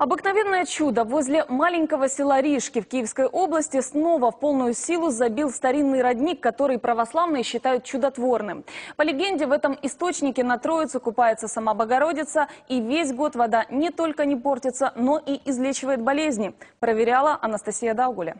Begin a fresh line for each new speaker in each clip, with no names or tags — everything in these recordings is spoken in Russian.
Обыкновенное чудо. Возле маленького села Рижки в Киевской области снова в полную силу забил старинный родник, который православные считают чудотворным. По легенде, в этом источнике на Троицу купается сама Богородица, и весь год вода не только не портится, но и излечивает болезни. Проверяла Анастасия Даугуля.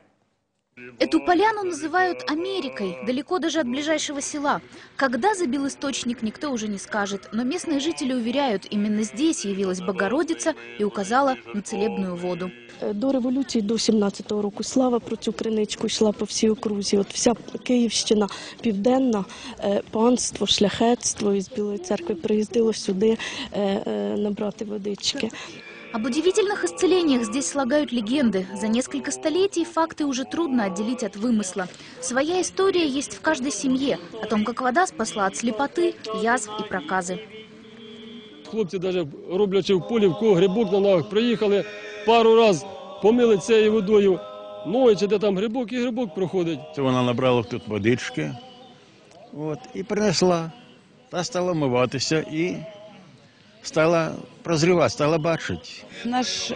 Эту поляну называют Америкой, далеко даже от ближайшего села. Когда забил источник, никто уже не скажет. Но местные жители уверяют, именно здесь явилась Богородица и указала на целебную воду.
Е, До революції, до 17-го року, слава про цю криничку йшла по всій окрузі. От вся Київщина південна, е, панство, шляхетство із Білої церкви приїздило сюди е, е, набрати водички.
Об удивительных исцелениях здесь слагают легенды. За несколько столетий факты уже трудно отделить от вымысла. Своя история есть в каждой семье. О том, как вода спасла от слепоты, язв и проказы.
Хлопці, навіть роблячи в полі, в кого грибок на ногах, приїхали пару раз, помили цією водою. Ну, і чи де там грибок, і грибок проходить.
Це вона набрала тут водички от, і принесла. Та стала миватися і Стала прозрівати, стала бачити.
Наш е,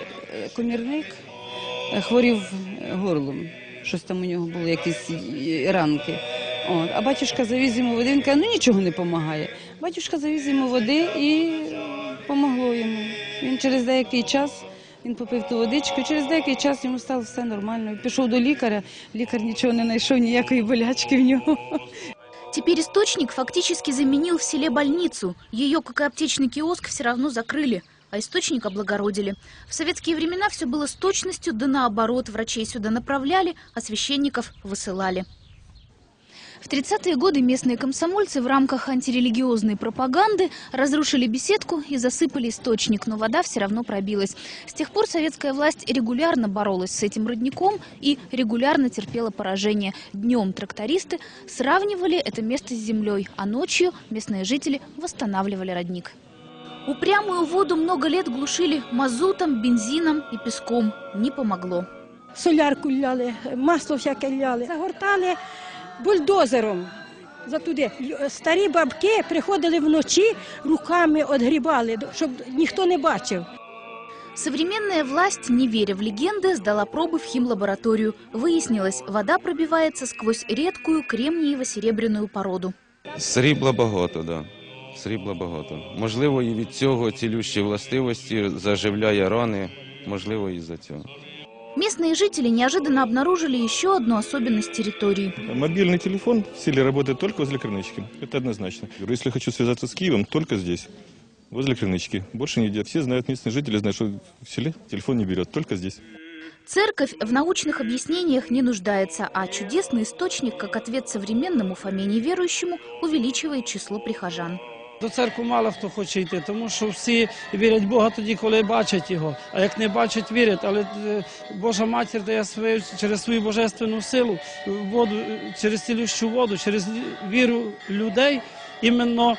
комірник е, хворів горлом. Щось там у нього були якісь е, ранки. От. А батюшка завіз йому води. Він каже, ну нічого не допомагає. Батюшка завіз йому води і помогло йому. Він через деякий час він попив ту водичку, через деякий час йому стало все нормально. Пішов до лікаря, лікар нічого не знайшов, ніякої болячки в нього.
Теперь источник фактически заменил в селе больницу. Ее, как и аптечный киоск, все равно закрыли. А источник облагородили. В советские времена все было с точностью, да наоборот. Врачей сюда направляли, а священников высылали. В 30-е годы местные комсомольцы в рамках антирелигиозной пропаганды разрушили беседку и засыпали источник, но вода все равно пробилась. С тех пор советская власть регулярно боролась с этим родником и регулярно терпела поражение. Днем трактористы сравнивали это место с землей, а ночью местные жители восстанавливали родник. Упрямую воду много лет глушили мазутом, бензином и песком. Не помогло.
солярку ляли, масло всяке ляли. Загортали бульдозером. Затуди. Лю- Старі бабки приходили вночі, руками отгрібали, щоб ніхто не бачив.
Современная власть, не веря в легенды, сдала пробы в химлабораторию. Выяснилось, вода пробивается сквозь редкую кремниево-серебряную породу.
Срібла багато, да. Срібла багато. Можливо, і від цього цілющі властивості заживляє рани, можливо, і за цього.
Местные жители неожиданно обнаружили еще одну особенность территории.
Мобильный телефон в селе работает только возле крынычки. Это однозначно. Если хочу связаться с Киевом, только здесь, возле крынычки. Больше нигде. Все знают, местные жители знают, что в селе телефон не берет, только здесь.
Церковь в научных объяснениях не нуждается, а чудесный источник, как ответ современному Фоме неверующему, увеличивает число прихожан.
До церкви мало хто хоче йти, тому що всі вірять в Бога тоді, коли бачать його. А як не бачать, вірять. Але е, Божа матір дає свою через свою божественну силу е, воду е, через цілющу воду, через лі- віру людей. Іменно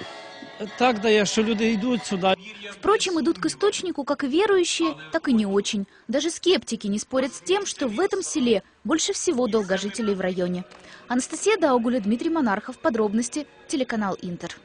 так дає, що люди йдуть сюди.
Впрочем, идут к источнику как верующие, так и не очень. Даже скептики не спорят с тем, что в этом селе больше всего долгожителей в районе. Анастасия Даугуля, Дмитрий Монархов. Подробности. Телеканал Интер.